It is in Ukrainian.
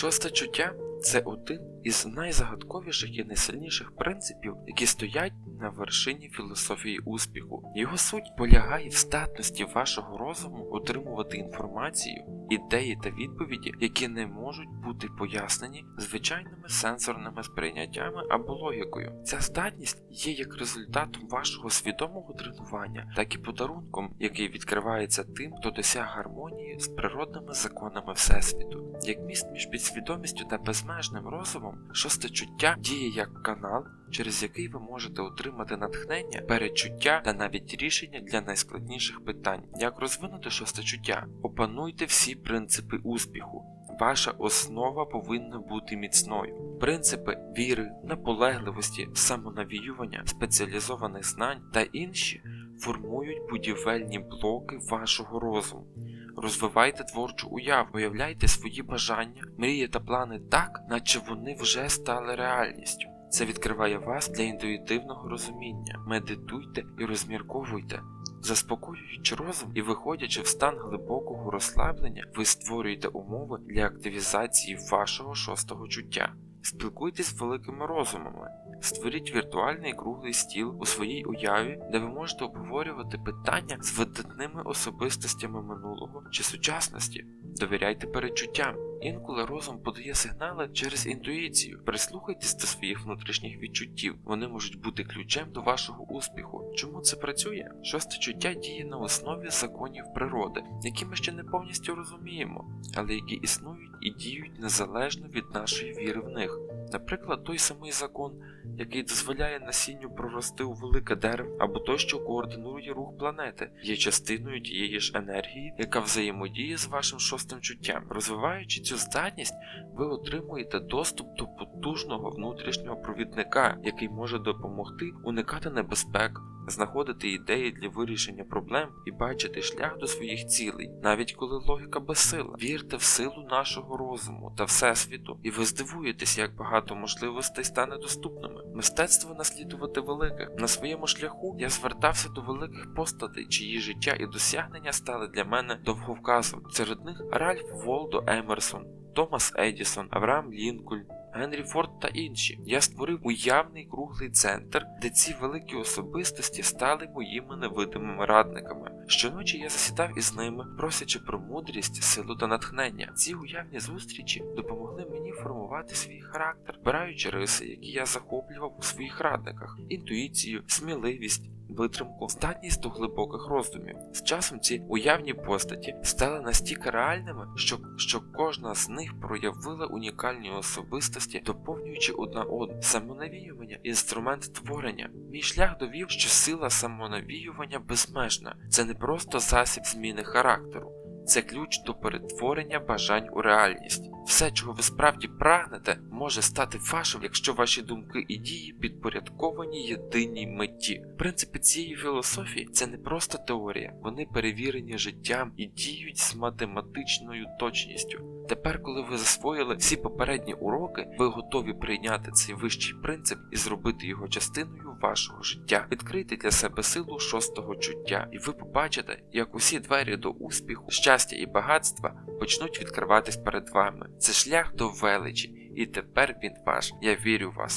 Шосте чуття це один із найзагадковіших і найсильніших принципів, які стоять на вершині філософії успіху. Його суть полягає в здатності вашого розуму отримувати інформацію, ідеї та відповіді, які не можуть бути пояснені звичайними сенсорними сприйняттями або логікою. Ця здатність є як результатом вашого свідомого тренування, так і подарунком, який відкривається тим, хто досяг гармонії з природними законами Всесвіту. Як міст між підсвідомістю та безмежним розумом, шосте чуття діє як канал, через який ви можете отримати натхнення, перечуття та навіть рішення для найскладніших питань. Як розвинути шосте чуття? Опануйте всі принципи успіху. Ваша основа повинна бути міцною. Принципи віри, наполегливості, самонавіювання, спеціалізованих знань та інші формують будівельні блоки вашого розуму. Розвивайте творчу уяву, уявляйте свої бажання, мрії та плани так, наче вони вже стали реальністю. Це відкриває вас для інтуїтивного розуміння. Медитуйте і розмірковуйте. Заспокоюючи розум і виходячи в стан глибокого розслаблення, ви створюєте умови для активізації вашого шостого чуття. Спілкуйтесь з великими розумами, створіть віртуальний круглий стіл у своїй уяві, де ви можете обговорювати питання з видатними особистостями минулого чи сучасності. Довіряйте перечуттям. Інколи розум подає сигнали через інтуїцію. Прислухайтесь до своїх внутрішніх відчуттів. Вони можуть бути ключем до вашого успіху. Чому це працює? Шосте чуття діє на основі законів природи, які ми ще не повністю розуміємо, але які існують і діють незалежно від нашої віри в них. Наприклад, той самий закон, який дозволяє насінню прорости у велике дерево, або той, що координує рух планети, є частиною тієї ж енергії, яка взаємодіє з вашим шостим чуттям. Розвиваючи цю здатність, ви отримуєте доступ до потужного внутрішнього провідника, який може допомогти уникати небезпек, знаходити ідеї для вирішення проблем і бачити шлях до своїх цілей, навіть коли логіка безсила. Вірте в силу нашого розуму та всесвіту, і ви здивуєтесь, як багато можливостей стане доступними. Мистецтво наслідувати великих. На своєму шляху я звертався до великих постатей, чиї життя і досягнення стали для мене довговказом. Серед них Ральф Волдо Емерсон, Томас Едісон, Авраам Лінкольн. Генрі Форд та інші. Я створив уявний круглий центр, де ці великі особистості стали моїми невидимими радниками. Щоночі я засідав із ними, просячи про мудрість, силу та натхнення. Ці уявні зустрічі допомогли мені формувати свій характер, збираючи риси, які я захоплював у своїх радниках: інтуїцію, сміливість. Витримку, здатність до глибоких роздумів. З часом ці уявні постаті стали настільки реальними, що, що кожна з них проявила унікальні особистості, доповнюючи одна одну. Самонавіювання інструмент творення. Мій шлях довів, що сила самонавіювання безмежна. Це не просто засіб зміни характеру. Це ключ до перетворення бажань у реальність. Все, чого ви справді прагнете, може стати вашим, якщо ваші думки і дії підпорядковані єдиній меті. Принципи цієї філософії це не просто теорія, вони перевірені життям і діють з математичною точністю. Тепер, коли ви засвоїли всі попередні уроки, ви готові прийняти цей вищий принцип і зробити його частиною вашого життя. Відкрийте для себе силу шостого чуття, і ви побачите, як усі двері до успіху, щастя і багатства почнуть відкриватись перед вами. Це шлях до величі, і тепер він ваш. Я вірю в вас.